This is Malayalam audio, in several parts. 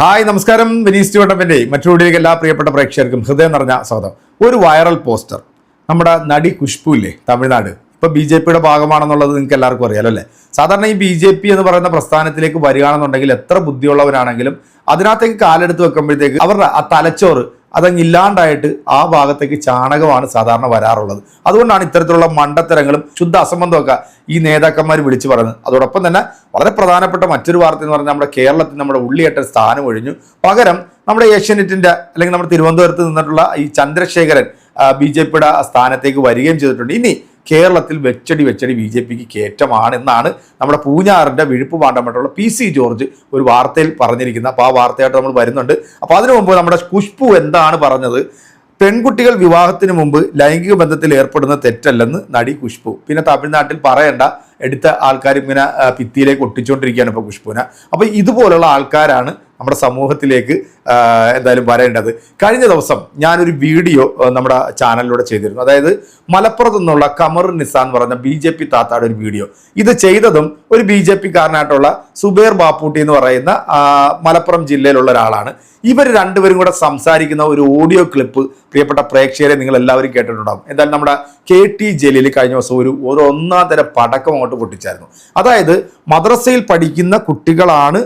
ഹായ് നമസ്കാരം. വിനീസ് മറ്റു മറ്റൊരു എല്ലാ പ്രിയപ്പെട്ട പ്രേക്ഷകർക്കും ഹൃദയം നിറഞ്ഞ സ്വാഗതം. ഒരു വൈറൽ പോസ്റ്റർ. നമ്മുടെ നടി ഖുഷ്ബു ഇല്ലേ തമിഴ്നാട്. ഇപ്പോൾ ബി ജെ പിയുടെ ഭാഗമാണെന്നുള്ളത് നിങ്ങൾക്ക് എല്ലാവർക്കും അറിയാലോ അല്ലേ? സാധാരണ ഈ ബി ജെ പി എന്ന് പറയുന്ന പ്രസ്ഥാനത്തിലേക്ക് വരികയാണെന്നുണ്ടെങ്കിൽ എത്ര ബുദ്ധിയുള്ളവരാണെങ്കിലും അതിനകത്തേക്ക് കാലെടുത്ത് വെക്കുമ്പോഴത്തേക്ക് അവരുടെ ആ തലച്ചോറ് അതങ്ങ് ഇല്ലാണ്ടായിട്ട് ആ ഭാഗത്തേക്ക് ചാണകമാണ് സാധാരണ വരാറുള്ളത്. അതുകൊണ്ടാണ് ഇത്തരത്തിലുള്ള മണ്ടത്തരങ്ങളും ശുദ്ധ അസംബന്ധമൊക്കെ ഈ നേതാക്കന്മാർ വിളിച്ചു പറയുന്നത്. അതോടൊപ്പം തന്നെ വളരെ പ്രധാനപ്പെട്ട മറ്റൊരു വാർത്ത എന്ന് പറഞ്ഞാൽ നമ്മുടെ കേരളത്തിൽ നമ്മുടെ ഉള്ളിയേട്ടൻ സ്ഥാനം ഒഴിഞ്ഞു. പകരം നമ്മുടെ ഏഷ്യനെറ്റിന്റെ അല്ലെങ്കിൽ നമ്മുടെ തിരുവനന്തപുരത്ത് നിന്നിട്ടുള്ള ഈ ചന്ദ്രശേഖരൻ ബി ജെ പിയുടെ സ്ഥാനത്തേക്ക് വരികയും ചെയ്തിട്ടുണ്ട്. ഇനി കേരളത്തിൽ വെച്ചടി വെച്ചടി ബി ജെ പിക്ക് കയറ്റമാണ് എന്നാണ് നമ്മുടെ പൂഞ്ഞാറിന്റെ വിഴുപ്പ് പാണ്ഡമായിട്ടുള്ള പി സി ജോർജ് ഒരു വാർത്തയിൽ പറഞ്ഞിരിക്കുന്നത്. അപ്പോൾ ആ വാർത്തയായിട്ട് നമ്മൾ വരുന്നുണ്ട്. അപ്പോൾ അതിനു മുമ്പ് നമ്മുടെ കുഷ്പു എന്താണ് പറഞ്ഞത്? പെൺകുട്ടികൾ വിവാഹത്തിന് മുമ്പ് ലൈംഗിക ബന്ധത്തിൽ ഏർപ്പെടുന്ന തെറ്റല്ലെന്ന് നടി കുഷ്പു പിന്നെ തമിഴ്നാട്ടിൽ പറയേണ്ട എടുത്ത ആൾക്കാർ ഇങ്ങനെ ഭിത്തിയിലേക്ക് ഒട്ടിച്ചുകൊണ്ടിരിക്കുകയാണ് ഇപ്പോൾ കുഷ്പുവിനെ അപ്പോൾ ഇതുപോലുള്ള ആൾക്കാരാണ് നമ്മുടെ സമൂഹത്തിലേക്ക് എന്തായാലും വരേണ്ടത്. കഴിഞ്ഞ ദിവസം ഞാനൊരു വീഡിയോ നമ്മുടെ ചാനലിലൂടെ ചെയ്തിരുന്നു. അതായത് മലപ്പുറത്തു നിന്നുള്ള കമർ നിസാൻ പറഞ്ഞ ബി ജെ പി താത്താടെ ഒരു വീഡിയോ. ഇത് ചെയ്തതും ഒരു ബി ജെ പി കാരനായിട്ടുള്ള സുബേർ ബാപ്പൂട്ടി എന്ന് പറയുന്ന മലപ്പുറം ജില്ലയിലുള്ള ഒരാളാണ്. ഇവർ രണ്ടുപേരും കൂടെ സംസാരിക്കുന്ന ഒരു ഓഡിയോ ക്ലിപ്പ് പ്രിയപ്പെട്ട പ്രേക്ഷകരെ നിങ്ങൾ എല്ലാവരും കേട്ടിട്ടുണ്ടാകും എന്തായാലും നമ്മുടെ കെ ടി ജലീൽ കഴിഞ്ഞ ദിവസം ഒരു ഒരു ഒന്നാം തരം പടക്കം അങ്ങോട്ട് പൊട്ടിച്ചായിരുന്നു. അതായത് മദ്രസയിൽ പഠിക്കുന്ന കുട്ടികളാണ്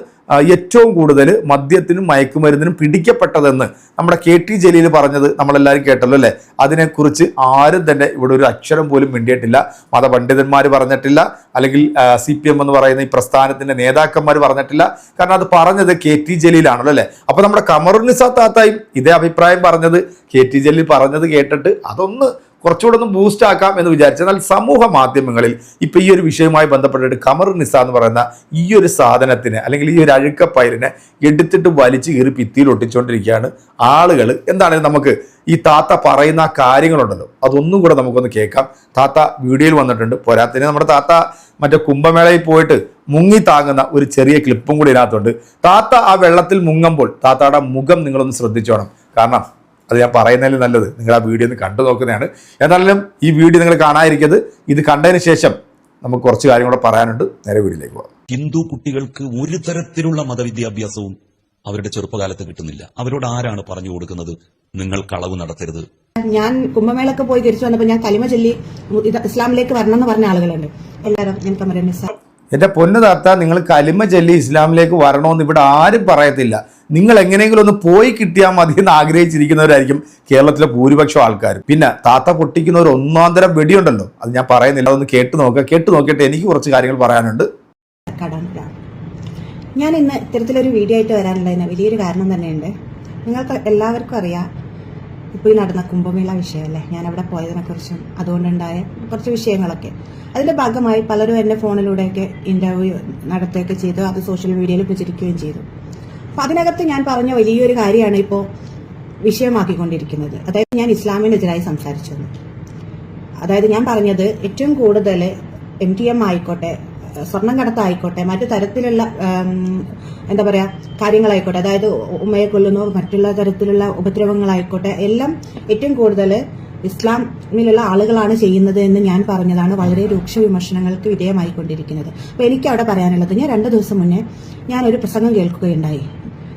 ഏറ്റവും കൂടുതൽ മദ്യത്തിനും മയക്കുമരുന്നിനും പിടിക്കപ്പെട്ടതെന്ന് നമ്മുടെ കെ ടി ജലീൽ പറഞ്ഞത് നമ്മളെല്ലാവരും കേട്ടല്ലോ അല്ലേ? അതിനെക്കുറിച്ച് ആരും തന്നെ ഇവിടെ ഒരു അക്ഷരം പോലും മിണ്ടിയിട്ടില്ല. മതപണ്ഡിതന്മാർ പറഞ്ഞിട്ടില്ല. അല്ലെങ്കിൽ സി പി എം എന്ന് പറയുന്ന ഈ പ്രസ്ഥാനത്തിന്റെ നേതാക്കന്മാർ പറഞ്ഞിട്ടില്ല. കാരണം അത് പറഞ്ഞത് കെ ടി ജലീലാണല്ലോ അല്ലേ? അപ്പോൾ നമ്മുടെ കമറുനിസ താത്തായും ഇതേ അഭിപ്രായം പറഞ്ഞത്. കെ ടി ജലീൽ പറഞ്ഞത് കേട്ടിട്ട് അതൊന്ന് കുറച്ചുകൂടെ ഒന്ന് ബൂസ്റ്റ് ആക്കാം എന്ന് വിചാരിച്ചു എന്നാൽ സമൂഹ മാധ്യമങ്ങളിൽ ഇപ്പോൾ ഈ ഒരു വിഷയവുമായി ബന്ധപ്പെട്ടിട്ട് കമർ നിസ എന്ന് പറയുന്ന ഈ ഒരു സാധനത്തിന് അല്ലെങ്കിൽ ഈ ഒരു അഴുക്കപ്പയലിനെ എടുത്തിട്ട് വലിച്ചു കീറി ഭിത്തിയിൽ ഒട്ടിച്ചുകൊണ്ടിരിക്കുകയാണ് ആളുകൾ എന്താണ് നമുക്ക് ഈ താത്ത പറയുന്ന കാര്യങ്ങളുണ്ടല്ലോ? അതൊന്നും കൂടെ നമുക്കൊന്ന് കേൾക്കാം. താത്ത വീഡിയോയിൽ വന്നിട്ടുണ്ട്. പോരാത്തിന് നമ്മുടെ താത്ത മറ്റേ കുംഭമേളയിൽ പോയിട്ട് മുങ്ങി താങ്ങുന്ന ഒരു ചെറിയ ക്ലിപ്പും കൂടി ഇതിനകത്തുണ്ട്. താത്ത ആ വെള്ളത്തിൽ മുങ്ങുമ്പോൾ താത്തയുടെ മുഖം നിങ്ങളൊന്ന് ശ്രദ്ധിച്ചോണം. കാരണം അത് ഞാൻ പറയുന്നതിൽ നല്ലത്. നിങ്ങൾ ആ വീഡിയോ ഒന്ന് കണ്ടു നോക്കുന്നതാണ്. എന്നാലും ഈ വീഡിയോ നിങ്ങൾ കാണാതിരിക്കരുത്. ഇത് കണ്ടതിന് ശേഷം നമുക്ക് കുറച്ച് കാര്യം കൂടെ പറയാനുണ്ട്. നേരെ വീട്ടിലേക്ക് പോകാം. ഹിന്ദു കുട്ടികൾക്ക് ഒരു തരത്തിലുള്ള മതവിദ്യാഭ്യാസവും അവരുടെ ചെറുപ്പകാലത്ത് കിട്ടുന്നില്ല. അവരോട് ആരാണ് പറഞ്ഞു കൊടുക്കുന്നത്? നിങ്ങൾ കളവ് നടത്തരുത്. ഞാൻ കുംഭമേളൊക്കെ പോയി തിരിച്ചു വന്നപ്പോൾ ഞാൻ കലിമ ചൊല്ലി ഇസ്ലാമിലേക്ക് വരണം എന്ന് പറഞ്ഞ ആളുകളുണ്ട്. എല്ലാവരും എന്റെ പൊന്നു താത്ത നിങ്ങൾ കലിമ ചൊല്ലി ഇസ്ലാമിലേക്ക് വരണമെന്ന് ഇവിടെ ആരും പറയത്തില്ല. നിങ്ങൾ എങ്ങനെയെങ്കിലും ഒന്ന് പോയി കിട്ടിയാൽ മതി എന്ന് ആഗ്രഹിച്ചിരിക്കുന്നവരായിരിക്കും കേരളത്തിലെ ഭൂരിപക്ഷം ആൾക്കാർ പിന്നെ താത്ത പൊട്ടിക്കുന്ന ഒരു ഒന്നാം തരം വെടിയുണ്ടല്ലോ. അത് ഞാൻ പറയുന്നില്ല അതൊന്ന് കേട്ട് നോക്കുക. കേട്ട് നോക്കിയിട്ട് എനിക്ക് കുറച്ച് കാര്യങ്ങൾ പറയാനുണ്ട്. ഞാൻ ഇന്ന് ഇത്തരത്തിലൊരു വീഡിയോ ആയിട്ട് വരാനുള്ളതിന് വലിയൊരു കാരണം തന്നെയുണ്ട്. നിങ്ങൾക്ക് എല്ലാവർക്കും അറിയാം ഇപ്പോൾ ഈ നടന്ന കുംഭമേള വിഷയമല്ലേ? ഞാൻ അവിടെ പോയതിനെക്കുറിച്ചും അതുകൊണ്ടുണ്ടായ കുറച്ച് വിഷയങ്ങളൊക്കെ. അതിന്റെ ഭാഗമായി പലരും എന്റെ ഫോണിലൂടെയൊക്കെ ഇന്റർവ്യൂ നടത്തുകയൊക്കെ ചെയ്തു. അത് സോഷ്യൽ മീഡിയയിൽ പ്രചരിക്കുകയും ചെയ്തു. അപ്പോൾ അതിനകത്ത് ഞാൻ പറഞ്ഞ വലിയൊരു കാര്യമാണ് ഇപ്പോൾ വിഷയമാക്കിക്കൊണ്ടിരിക്കുന്നത്. അതായത് ഞാൻ ഇസ്ലാമിനെതിരായി സംസാരിച്ചു. അതായത് ഞാൻ പറഞ്ഞത് ഏറ്റവും കൂടുതൽ എം ടി എം ആയിക്കോട്ടെ സ്വർണം കടത്തായിക്കോട്ടെ മറ്റു തരത്തിലുള്ള എന്താ പറയാ കാര്യങ്ങളായിക്കോട്ടെ അതായത് ഉമ്മയെ കൊല്ലുന്നു മറ്റുള്ള തരത്തിലുള്ള ഉപദ്രവങ്ങളായിക്കോട്ടെ എല്ലാം ഏറ്റവും കൂടുതൽ ഇസ്ലാമിലുള്ള ആളുകളാണ് ചെയ്യുന്നത് എന്ന് ഞാൻ പറഞ്ഞതാണ്. വളരെ രൂക്ഷ വിമർശനങ്ങൾക്ക് വിധേയമായിക്കൊണ്ടിരിക്കുന്നത്. അപ്പൊ എനിക്ക് അവിടെ പറയാനുള്ളത് ഞാൻ രണ്ടു ദിവസം മുന്നേ ഞാൻ ഒരു പ്രസംഗം കേൾക്കുകയുണ്ടായി.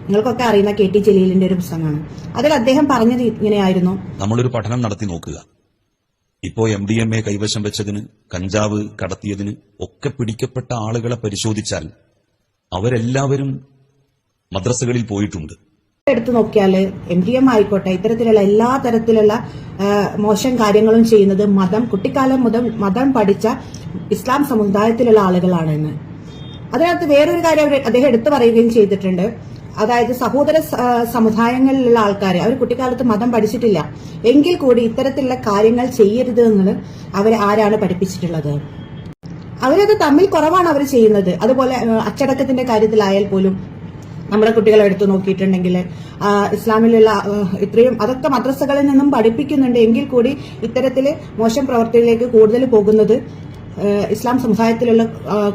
നിങ്ങൾക്കൊക്കെ അറിയുന്ന കെ ടി ജലീലിന്റെ ഒരു പ്രസംഗമാണ്. അതിൽ അദ്ദേഹം പറഞ്ഞത് ഇങ്ങനെയായിരുന്നു. നമ്മളൊരു പഠനം നടത്തി നോക്കുക. ഇപ്പോ എം ഡി എം എ കൈവശം വെച്ചതിന് കഞ്ചാവ് കടത്തിയതിന് ഒക്കെ പിടിക്കപ്പെട്ട ആളുകളെ പരിശോധിച്ചാൽ അവരെല്ലാവരും മദ്രസകളിൽ പോയിട്ടുണ്ട്. എടുത്തു നോക്കിയാൽ എം ഡി എം ആയിക്കോട്ടെ ഇത്തരത്തിലുള്ള എല്ലാ തരത്തിലുള്ള മോശം കാര്യങ്ങളും ചെയ്യുന്നത് മതം കുട്ടിക്കാലം മുതൽ മതം പഠിച്ച ഇസ്ലാം സമുദായത്തിലുള്ള ആളുകളാണെന്ന് അതിനകത്ത് വേറൊരു കാര്യം അദ്ദേഹം എടുത്തു പറയുകയും ചെയ്തിട്ടുണ്ട്. അതായത് സഹോദര സമുദായങ്ങളിലുള്ള ആൾക്കാർ അവർ കുട്ടിക്കാലത്ത് മതം പഠിച്ചിട്ടില്ല. എങ്കിൽ കൂടി ഇത്തരത്തിലുള്ള കാര്യങ്ങൾ ചെയ്യരുത് എന്ന് അവരെ ആരാണ് പഠിപ്പിച്ചിട്ടുള്ളത്? അവരത് തമ്മിൽ കുറവാണ് അവർ ചെയ്യുന്നത്. അതുപോലെ അച്ചടക്കത്തിന്റെ കാര്യത്തിലായാൽ പോലും നമ്മുടെ കുട്ടികളെ എടുത്തു നോക്കിയിട്ടുണ്ടെങ്കിൽ ഇസ്ലാമിലുള്ള ഇത്രയും അതൊക്കെ മദ്രസകളിൽ നിന്നും പഠിപ്പിക്കുന്നുണ്ട്. എങ്കിൽ കൂടി ഇത്തരത്തിൽ മോശം പ്രവർത്തിയിലേക്ക് കൂടുതൽ പോകുന്നത് ഇസ്ലാം സമുദായത്തിലുള്ള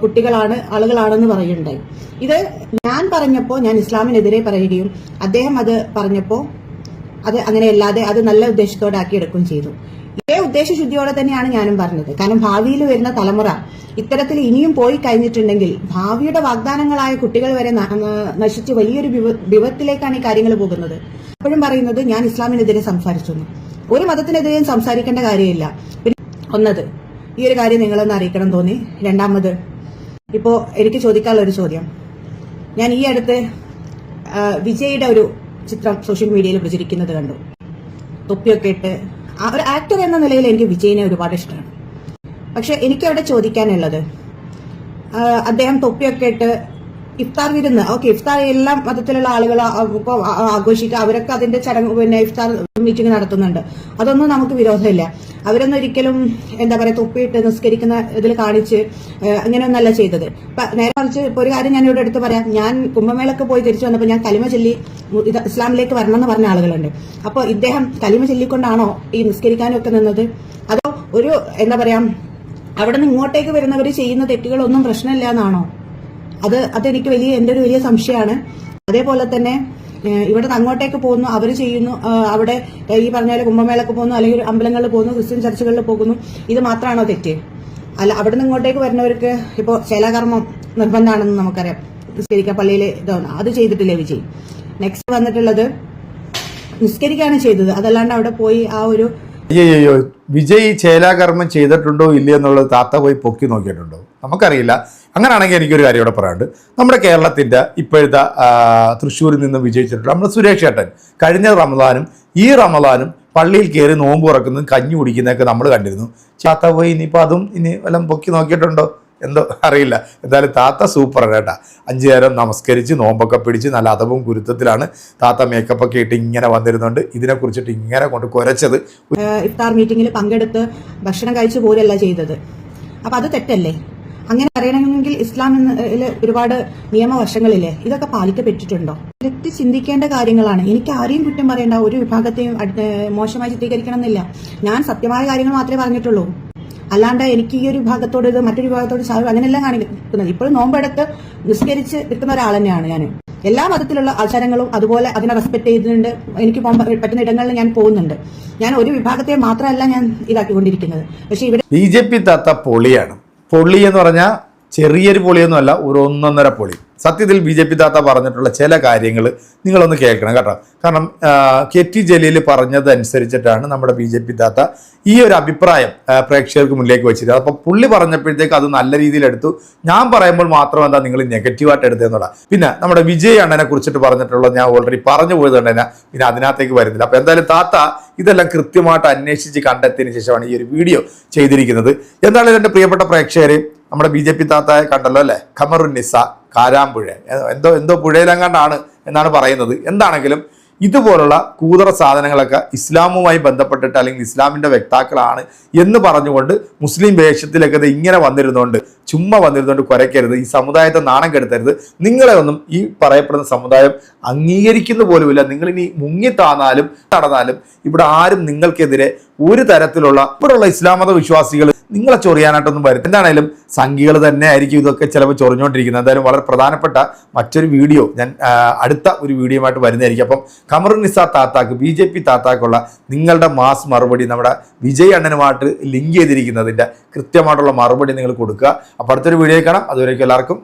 കുട്ടികളാണ് ആളുകളാണെന്ന് പറയുന്നുണ്ടായി ഇത് ഞാൻ പറഞ്ഞപ്പോൾ ഞാൻ ഇസ്ലാമിനെതിരെ പറയുകയും അദ്ദേഹം അത് പറഞ്ഞപ്പോൾ അത് അങ്ങനെയല്ലാതെ അത് നല്ല ഉദ്ദേശത്തോടെ ആക്കിയെടുക്കുകയും ചെയ്തു. ഇതേ ഉദ്ദേശശുദ്ധിയോടെ തന്നെയാണ് ഞാനും പറഞ്ഞത്. കാരണം ഭാവിയിൽ വരുന്ന തലമുറ ഇത്തരത്തിൽ ഇനിയും പോയി കഴിഞ്ഞിട്ടുണ്ടെങ്കിൽ ഭാവിയുടെ വാഗ്ദാനങ്ങളായ കുട്ടികൾ വരെ നശിച്ച് വലിയൊരു വിപ- വിപത്തിലേക്കാണ് ഈ കാര്യങ്ങൾ പോകുന്നത്. അപ്പോഴും പറയുന്നത് ഞാൻ ഇസ്ലാമിനെതിരെ സംസാരിച്ചു. ഒരു മതത്തിനെതിരെയും സംസാരിക്കേണ്ട കാര്യമില്ല. പിന്നെ ഒന്നത് ഈ ഒരു കാര്യം നിങ്ങളൊന്ന് അറിയിക്കണം തോന്നി. രണ്ടാമത് ഇപ്പോൾ എനിക്ക് ചോദിക്കാനുള്ള ഒരു ചോദ്യം. ഞാൻ ഈ അടുത്ത് വിജയുടെ ഒരു ചിത്രം സോഷ്യൽ മീഡിയയിൽ പ്രചരിക്കുന്നത് കണ്ടു. തൊപ്പിയൊക്കെ ഇട്ട്. ആ ഒരു ആക്ടർ എന്ന നിലയിൽ എനിക്ക് വിജയിനെ ഒരുപാട് ഇഷ്ടമാണ്. പക്ഷെ എനിക്കവിടെ ചോദിക്കാനുള്ളത് അദ്ദേഹം തൊപ്പിയൊക്കെ ഇട്ട് ഇഫ്താർ വിരുന്ന്. ഓക്കെ ഇഫ്താർ എല്ലാ മതത്തിലുള്ള ആളുകൾ ആഘോഷിക്കുക അവരൊക്കെ അതിന്റെ ചടങ്ങ് പിന്നെ ഇഫ്താർ മീറ്റിംഗ് നടത്തുന്നുണ്ട്. അതൊന്നും നമുക്ക് വിരോധമില്ല. അവരൊന്നും ഒരിക്കലും എന്താ പറയാ തൊപ്പിയിട്ട് നിസ്കരിക്കുന്ന ഇതിൽ കാണിച്ച് അങ്ങനെയൊന്നല്ല ചെയ്തത്. നേരെ മറിച്ച് ഇപ്പൊ ഒരു കാര്യം ഞാൻ ഇവിടെ എടുത്ത് പറയാം. ഞാൻ കുംഭമേളക്ക് പോയി തിരിച്ചു വന്നപ്പോൾ ഞാൻ കലിമ ചൊല്ലി ഇസ്ലാമിലേക്ക് വരണം എന്ന് പറഞ്ഞ ആളുകളുണ്ട്. അപ്പോൾ ഇദ്ദേഹം കലിമ ചൊല്ലിക്കൊണ്ടാണോ ഈ നിസ്കരിക്കാനൊക്കെ നിന്നത്? അതോ ഒരു എന്താ പറയാ അവിടെ നിന്ന് ഇങ്ങോട്ടേക്ക് വരുന്നവർ ചെയ്യുന്ന തെറ്റുകളൊന്നും പ്രശ്നമില്ല എന്നാണോ? അത് അതെനിക്ക് വലിയ എന്റെ ഒരു വലിയ സംശയമാണ്. അതേപോലെ തന്നെ ഇവിടെ നിന്ന് അങ്ങോട്ടേക്ക് പോകുന്നു അവർ ചെയ്യുന്നു അവിടെ ഈ പറഞ്ഞ പോലെ കുംഭമേളക്ക് പോകുന്നു അല്ലെങ്കിൽ അമ്പലങ്ങളിൽ പോകുന്നു ക്രിസ്ത്യൻ ചർച്ചുകളിൽ പോകുന്നു ഇത് മാത്രമാണോ തെറ്റ്? അല്ല അവിടെ നിന്ന് ഇങ്ങോട്ടേക്ക് വരുന്നവർക്ക് ഇപ്പോൾ ശൈലകർമ്മം നിർബന്ധമാണെന്ന് നമുക്കറിയാം. നിസ്കരിക്കാൻ പള്ളിയിൽ ഇതാണ്. അത് ചെയ്തിട്ടില്ലേ വിജയ്? നെക്സ്റ്റ് വന്നിട്ടുള്ളത് നിസ്കരിക്കുകയാണ് ചെയ്തത്. അതല്ലാണ്ട് അവിടെ പോയി ആ ഒരു അയ്യോ വിജയ് ചേലാകർമ്മം ചെയ്തിട്ടുണ്ടോ ഇല്ലയോ എന്നുള്ളത് താത്ത പോയി പൊക്കി നോക്കിയിട്ടുണ്ടോ? നമുക്കറിയില്ല. അങ്ങനെയാണെങ്കിൽ എനിക്കൊരു കാര്യം ഇവിടെ പറയാനുണ്ട്. നമ്മുടെ കേരളത്തിന്റെ ഇപ്പോഴത്തെ തൃശ്ശൂരിൽ നിന്ന് വിജയിച്ചിട്ടുണ്ട് നമ്മുടെ സുരേഷ് ഏട്ടൻ കഴിഞ്ഞ റമദാനും ഈ റമദാനും പള്ളിയിൽ കയറി നോമ്പ് തുറക്കുന്നതും കഞ്ഞി കുടിക്കുന്നതൊക്കെ നമ്മൾ കണ്ടിരുന്നു. ചാത്ത പോയി ഇനിയിപ്പോൾ അതും ഇനി വല്ലതും പൊക്കി നോക്കിയിട്ടുണ്ടോ? എന്തോ അറിയില്ല. എന്തായാലും താത്ത സൂപ്പറാണ് കേട്ടാ. അഞ്ചു നേരം നമസ്കരിച്ച് നോമ്പൊക്കെ പിടിച്ച് നല്ല അതവും ഗുരുത്വത്തിലാണ് താത്ത മേക്കപ്പൊക്കെ ഇട്ട് ഇങ്ങനെ വന്നിരുന്നുണ്ട് ഇതിനെ കുറിച്ചിട്ട് ഇങ്ങനെ കൊണ്ട് കുരച്ചത്. ഇഫ്താർ മീറ്റിംഗിൽ പങ്കെടുത്ത് ഭക്ഷണം കഴിച്ചു പോലെയല്ല ചെയ്തത്. അപ്പൊ അത് തെറ്റല്ലേ? അങ്ങനെ അറിയണമെങ്കിൽ ഇസ്ലാമിൽ ഒരുപാട് നിയമവശങ്ങളില്ലേ? ഇതൊക്കെ പാലിക്കപ്പെട്ടിട്ടുണ്ടോ? വ്യക്തി ചിന്തിക്കേണ്ട കാര്യങ്ങളാണ്. എനിക്ക് ആരെയും കുറ്റം പറയേണ്ട ഒരു വിഭാഗത്തെയും മോശമായി ചിത്രീകരിക്കണം എന്നില്ല ഞാൻ സത്യമായ കാര്യങ്ങൾ മാത്രമേ പറഞ്ഞിട്ടുള്ളൂ. അല്ലാണ്ട് എനിക്ക് ഈ ഒരു ഭാഗത്തോട് ഇത് മറ്റൊരു ഭാഗത്തോട് സാധ്യത അങ്ങനെയെല്ലാം കാണിക്കുന്നത് ഇപ്പോഴും നോമ്പെടുത്ത് നിസ്കരിച്ച് നിൽക്കുന്ന ഒരാൾ തന്നെയാണ് ഞാൻ എല്ലാ മതത്തിലുള്ള ആചാരങ്ങളും അതുപോലെ അതിനെ റെസ്പെക്ട് ചെയ്തിട്ടുണ്ട് എനിക്ക് പോകാൻ പറ്റുന്ന ഇടങ്ങളിൽ ഞാൻ പോകുന്നുണ്ട്. ഞാൻ ഒരു വിഭാഗത്തെ മാത്രമല്ല ഞാൻ ഇതാക്കിക്കൊണ്ടിരിക്കുന്നത്. പക്ഷെ ഇവിടെ ബി ജെ പി താത്ത പൊളിയാണ്. പൊളി എന്ന് പറഞ്ഞാൽ ചെറിയൊരു പൊളിയൊന്നുമല്ല ഒരു ഒന്നൊന്നര പൊളി. സത്യത്തിൽ ബി ജെ പി താത്ത പറഞ്ഞിട്ടുള്ള ചില കാര്യങ്ങൾ നിങ്ങളൊന്ന് കേൾക്കണം കേട്ടോ. കാരണം കെ ടി ജലീൽ പറഞ്ഞതനുസരിച്ചിട്ടാണ് നമ്മുടെ ബി ജെ പി താത്ത ഈ ഒരു അഭിപ്രായം പ്രേക്ഷകർക്ക് മുന്നിലേക്ക് വെച്ചത് അപ്പോൾ പുള്ളി പറഞ്ഞപ്പോഴത്തേക്ക് അത് നല്ല രീതിയിൽ എടുത്തു. ഞാൻ പറയുമ്പോൾ മാത്രം എന്താ നിങ്ങൾ നെഗറ്റീവായിട്ട് എടുത്തതെന്നുള്ള പിന്നെ നമ്മുടെ വിജയ് അണ്ണനെ കുറിച്ചിട്ട് പറഞ്ഞിട്ടുള്ള ഞാൻ ഓൾറെഡി പറഞ്ഞു പോയത് കൊണ്ട് തന്നെ പിന്നെ അതിനകത്തേക്ക് വരുന്നില്ല. അപ്പോൾ എന്തായാലും താത്ത ഇതെല്ലാം കൃത്യമായിട്ട് അന്വേഷിച്ച് കണ്ടെത്തിയതിന് ശേഷമാണ് ഈ ഒരു വീഡിയോ ചെയ്തിരിക്കുന്നത്. എന്താണ് എന്റെ പ്രിയപ്പെട്ട പ്രേക്ഷകർ നമ്മുടെ ബി ജെ പി താത്തായ കണ്ടല്ലോ അല്ലേ? ഖമറുന്നിസ കാരാമ്പുഴ. എന്തോ എന്തോ പുഴയിലെങ്ങാണ്ടാണ് എന്നാണ് പറയുന്നത്. എന്താണെങ്കിലും ഇതുപോലുള്ള കൂതറ സാധനങ്ങളൊക്കെ ഇസ്ലാമുമായി ബന്ധപ്പെട്ടിട്ട് അല്ലെങ്കിൽ ഇസ്ലാമിന്റെ വ്യക്താക്കളാണ് എന്ന് പറഞ്ഞുകൊണ്ട് മുസ്ലിം വേഷത്തിലൊക്കെ ഇങ്ങനെ വന്നിരുന്നുകൊണ്ട് ചുമ്മാ വന്നിരുന്നുകൊണ്ട് കുരയ്ക്കരുത് ഈ സമുദായത്തെ നാണം കെടുത്തരുത്. നിങ്ങളെ ഒന്നും ഈ പറയപ്പെടുന്ന സമുദായം അംഗീകരിക്കുന്ന പോലുമില്ല. നിങ്ങളിനി മുങ്ങിത്താന്നാലും നടന്നാലും ഇവിടെ ആരും നിങ്ങൾക്കെതിരെ ഒരു തരത്തിലുള്ള ഇവിടെയുള്ള ഇസ്ലാം മത വിശ്വാസികൾ നിങ്ങളെ ചൊറിയാനായിട്ടൊന്നും വരും. എന്താണേലും സംഖ്യകൾ തന്നെ ആയിരിക്കും ഇതൊക്കെ ചിലപ്പോൾ ചൊറിഞ്ഞുകൊണ്ടിരിക്കുന്നത്. എന്തായാലും വളരെ പ്രധാനപ്പെട്ട മറ്റൊരു വീഡിയോ ഞാൻ അടുത്ത ഒരു വീഡിയോയുമായിട്ട് വരുന്നതായിരിക്കും. അപ്പം കമറുനിസ താത്താക്ക് ബി ജെ പി താത്താക്കുള്ള നിങ്ങളുടെ മാസ് മറുപടി നമ്മുടെ വിജയ് അണ്ണനുമായിട്ട് ലിങ്ക് ചെയ്തിരിക്കുന്നതിന്റെ കൃത്യമായിട്ടുള്ള മറുപടി നിങ്ങൾ കൊടുക്കുക. അപ്പോൾ അടുത്തൊരു വീഡിയോ കാണാം. അതുവരേക്കും എല്ലാവർക്കും